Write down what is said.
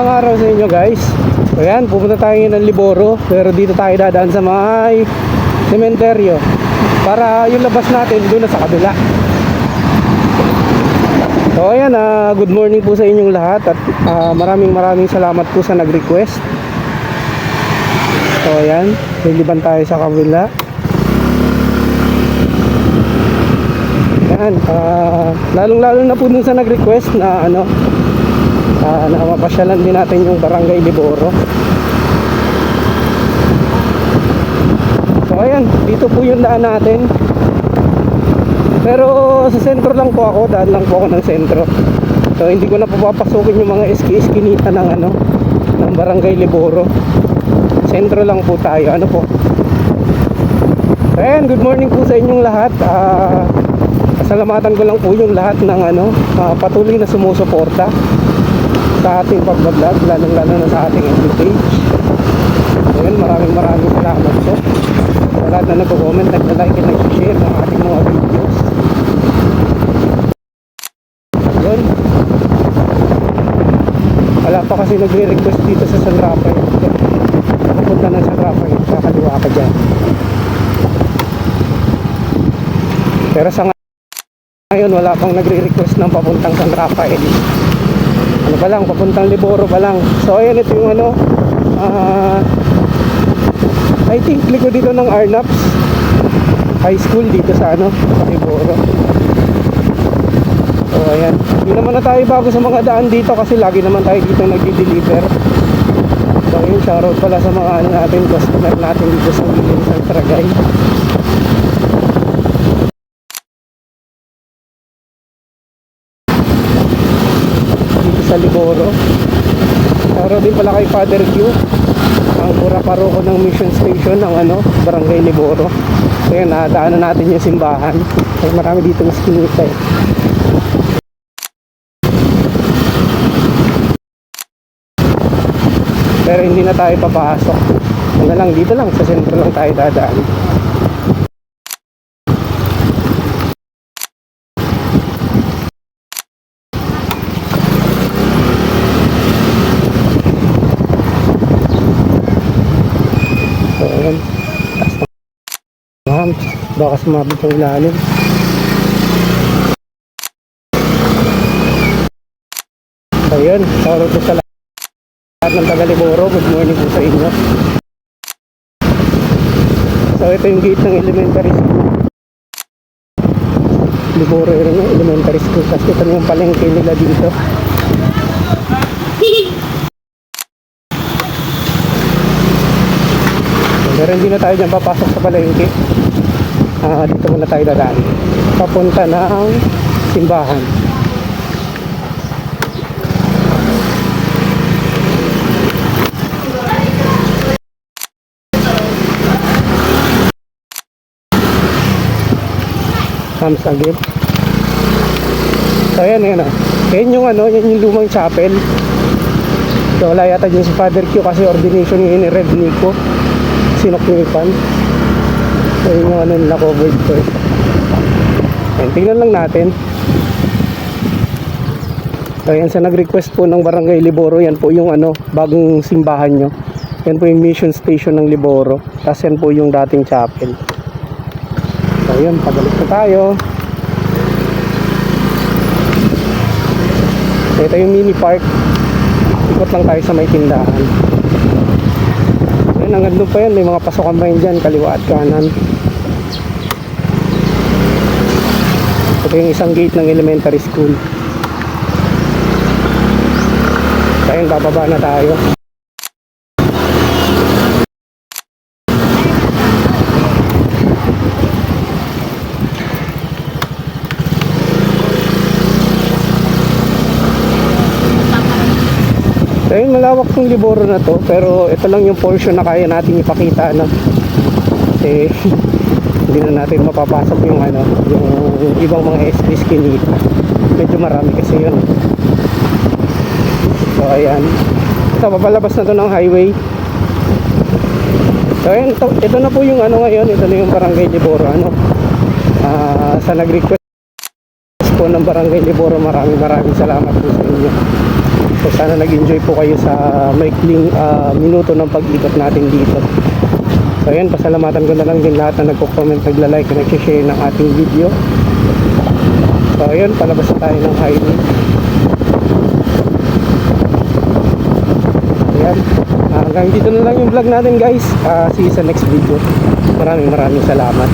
magandang araw sa inyo guys. So yan, pupunta tayo ngayon ng Liboro. Pero dito tayo dadaan sa may sementeryo. Para yung labas natin doon sa kabila. So ayan, ah, good morning po sa inyong lahat. At ah, maraming maraming salamat po sa nag-request. So ayan, liliban tayo sa kabila. Yan, ah, lalong-lalo na po dun sa nag-request na ano, ah, na mapasyalan din natin yung Barangay Liboro. So ayan, dito po yung daan natin. Pero sa sentro lang po ako, daan lang po ako ng sentro. So hindi ko na po papasukin yung mga eski-eskinita ng ano, ng Barangay Liboro. Sentro lang po tayo, ano po. So ayan, good morning po sa inyong lahat. Ah, Pasalamatan ko lang po yung lahat ng ano, ah, patuloy na sumusuporta sa ating pagbablog, lalong lalo na sa ating FB page. Ayun, maraming maraming salamat po. Sa lahat na nag-comment, nag-like and nag-share ng ating mga videos. Yun. Wala pa kasi nagre-request dito sa San Rafael. Papunta ng San Rafael, kakaliwa ka dyan. Pero sa ngayon wala pang nagre-request ng papuntang San Rafael ano pa lang papuntang Liboro pa lang. So ayan ito yung ano ah, I think likod dito ng Arnaps high school dito sa ano Liboro. So ayan. Hindi naman na tayo bago sa mga daan dito kasi lagi naman tayo dito nagdi-deliver. So yun shoutout pala sa mga ano natin customer natin dito sa Williams sa Saragay dito sa Liboro. Shoutout din pala kay Father Q ang pura paroko ng mission station ng ano, Barangay Liboro. Yun, nadaanan natin yung simbahan. Ay, marami dito mas kinita eh. Pero hindi na tayo papasok. Ano lang, dito lang, sa sentro lang tayo dadaan. So, ayan. Taas ng Ma'am, baka sumabit yung ilalim. So, yun. Shoutout po sa lahat ng taga Liboro. Good morning po sa inyo. So, ito yung gate ng elementary school. Liboro yun yung elementary school. Tapos ito yung palengke nila dito. Pero hindi na tayo dyan papasok sa palengke. Ah, dito muna tayo dadaan. Papunta ng simbahan. Comes again. So ayan, ayan. ah. Yan yung ano, yan yung lumang chapel. So wala yata dyan si Father Q kasi ordination ngayon ni Red Nico sinuknipan so yun yung ano nila covered eh Ayan, tingnan lang natin. So yan sa nag request po ng barangay Liboro yan po yung ano bagong simbahan nyo. Yan po yung mission station ng Liboro. Tapos yan po yung dating chapel. So yun pabalik na tayo. Ito yung mini park. Ikot lang tayo sa may tindahan Ayun, hanggang doon pa yan. May mga pasokan pa yun dyan, kaliwa at kanan. Ito yung isang gate ng elementary school. Ayun, bababa na tayo. So yun, malawak tong Liboro na to pero ito lang yung portion na kaya natin ipakita no? kasi hindi na natin mapapasok yung ano yung, ibang mga SD skinita medyo marami kasi yun. So ayan. Ito papalabas na to ng highway. So ayan ito, ito na po yung ano ngayon. Ito na yung barangay Liboro ano. Ah, sa nag request po ng barangay Liboro maraming maraming salamat po sa inyo So sana nag-enjoy po kayo sa maikling ah, minuto ng pag-ikot natin dito. So ayan, pasalamatan ko na lang din lahat na nagko-comment, nagla-like, nag-share ng ating video. So ayun, palabas na tayo ng highway. Ayan. Ah, hanggang dito na lang yung vlog natin guys. Ah, see you sa next video. Maraming maraming salamat.